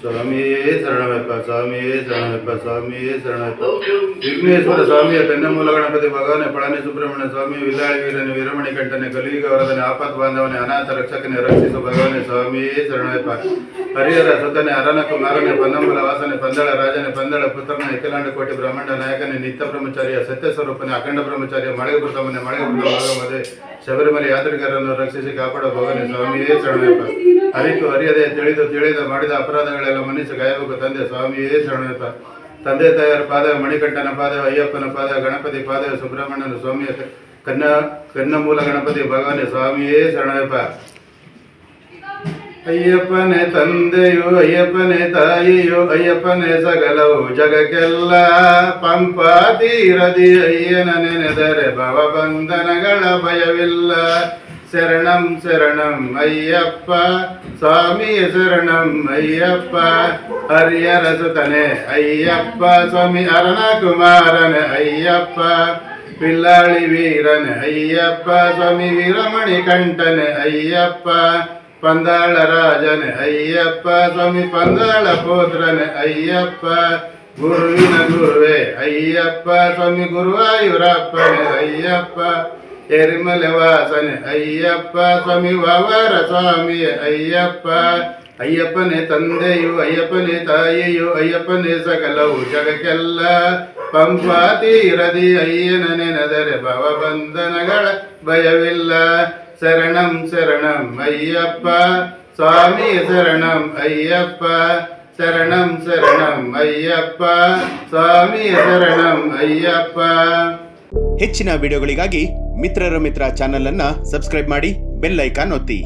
స్వామియే శరణమయ్యప్ప స్వామియే శరణమయ్యప్ప స్వామియే శరణమయ్యప్ప. విఘ్నేశ్వర స్వామి తెన్నమూల గణపతి భగవాన్ పళని సుబ్రహ్మణ్య స్వామి విల్లాడి వీరని వీరమణి కంటని కలియుగ వరదని ఆపద్ బాంధవని అనాథ రక్షకని రక్షిసు భగవాని స్వామియే శరణమయ్యప్ప. హరిహర సుతని అరణకు నారని పందముల వాసని పందడ రాజని పందడ పుత్రని ఇకలాంటి కోటి బ్రహ్మాండ నాయకని నిత్య బ్రహ్మచార్య సత్యస్వరూపని అఖండ బ్రహ్మచార్య మడగ మడగ మడగ ಶಬರಿಮಲೆ ಯಾತ್ರಿಕರನ್ನು ರಕ್ಷಿಸಿ ಕಾಪಾಡೋ ಭಗವಾನೆ ಸ್ವಾಮಿಯೇ ಶರಣಪ್ಪ ಅರಿತು ಅರಿಯದೆ ತಿಳಿದು ತಿಳಿದ ಮಾಡಿದ ಅಪರಾಧಗಳೆಲ್ಲ ಮನ್ನಿಸಿ ಕಾಯಬೇಕು ತಂದೆ ಸ್ವಾಮಿಯೇ ಶರಣಪ್ಪ ತಂದೆ ತಾಯಿಯರ ಪಾದ ಮಣಿಕಂಠನ ಪಾದ ಅಯ್ಯಪ್ಪನ ಪಾದ ಗಣಪತಿ ಪಾದ ಸುಬ್ರಹ್ಮಣ್ಯನ ಸ್ವಾಮಿಯ ಕನ್ನ ಕನ್ನ ಮೂಲ ಗಣಪತಿ ಭಗವಾನೆ ಸ್ವಾಮಿಯೇ ಶರಣಪ್ಪ ಅಯ್ಯಪ್ಪನೇ ತಂದೆಯು, ಅಯ್ಯಪ್ಪನೇ ತಾಯಿಯೋ, ಅಯ್ಯಪ್ಪನೇ ಸಗಲವು ಜಗಕ್ಕೆಲ್ಲ ಪಂಪ ತೀರದಿ ಅಯ್ಯನ ನೆನೆದರೆ ಭವಬಂಧನಗಳ ಭಯವಿಲ್ಲ. ಶರಣಂ ಶರಣಂ, ಅಯ್ಯಪ್ಪ, ಸ್ವಾಮಿಯ ಶರಣಂ, ಅಯ್ಯಪ್ಪ ಹರಿಯರ ಸುತನೆ, ಅಯ್ಯಪ್ಪ, ಸ್ವಾಮಿ ಅರಣ ಕುಮಾರನ ಅಯ್ಯಪ್ಪ, ಪಿಲ್ಲಾಳಿ ವೀರನ, ಅಯ್ಯಪ್ಪ, ಸ್ವಾಮಿ ವೀರಮಣಿ ಕಂಠನ, ಅಯ್ಯಪ್ಪ ಪಂದಾಳ ರಾಜನೆ ಅಯ್ಯಪ್ಪ, ಸ್ವಾಮಿ ಪಂದಾಳ ಪುತ್ರನೆ ಅಯ್ಯಪ್ಪ. ಗುರುವಿನ ಗುರುವೇ ಅಯ್ಯಪ್ಪ, ಸ್ವಾಮಿ ಗುರುವಾಯೂರಪ್ಪನೆ ಅಯ್ಯಪ್ಪ. ಎರಿಮಲೆ ವಾಸನೆ ಅಯ್ಯಪ್ಪ, ಸ್ವಾಮಿ ವಾವರ ಸ್ವಾಮಿ ಅಯ್ಯಪ್ಪ. ಅಯ್ಯಪ್ಪನೇ ತಂದೆಯು, ಅಯ್ಯಪ್ಪನೇ ತಾಯಿಯು, ಅಯ್ಯಪ್ಪನೇ ಸಕಲವು ಜಗಕ್ಕೆಲ್ಲ. ಪಂಪಾತಿ ಇರದಿ ಅಯ್ಯನ ನೆನೆದರೆ ಭವಬಂಧನಗಳ ಭಯವಿಲ್ಲ. ಶರಣಂ ಶರಣಂ ಅಯ್ಯಪ್ಪ ಸ್ವಾಮಿ ಶರಣಂ ಅಯ್ಯಪ್ಪ ಶರಣಂ ಶರಣಂ ಅಯ್ಯಪ್ಪ ಸ್ವಾಮಿ ಶರಣಂ ಅಯ್ಯಪ್ಪ ಹೆಚ್ಚಿನ ವಿಡಿಯೋಗಳಿಗಾಗಿ ಮಿತ್ರರ ಮಿತ್ರ ಚಾನೆಲ್ ಅನ್ನ ಸಬ್ಸ್ಕ್ರೈಬ್ ಮಾಡಿ ಬೆಲ್ ಐಕಾನ್ ಒತ್ತಿ.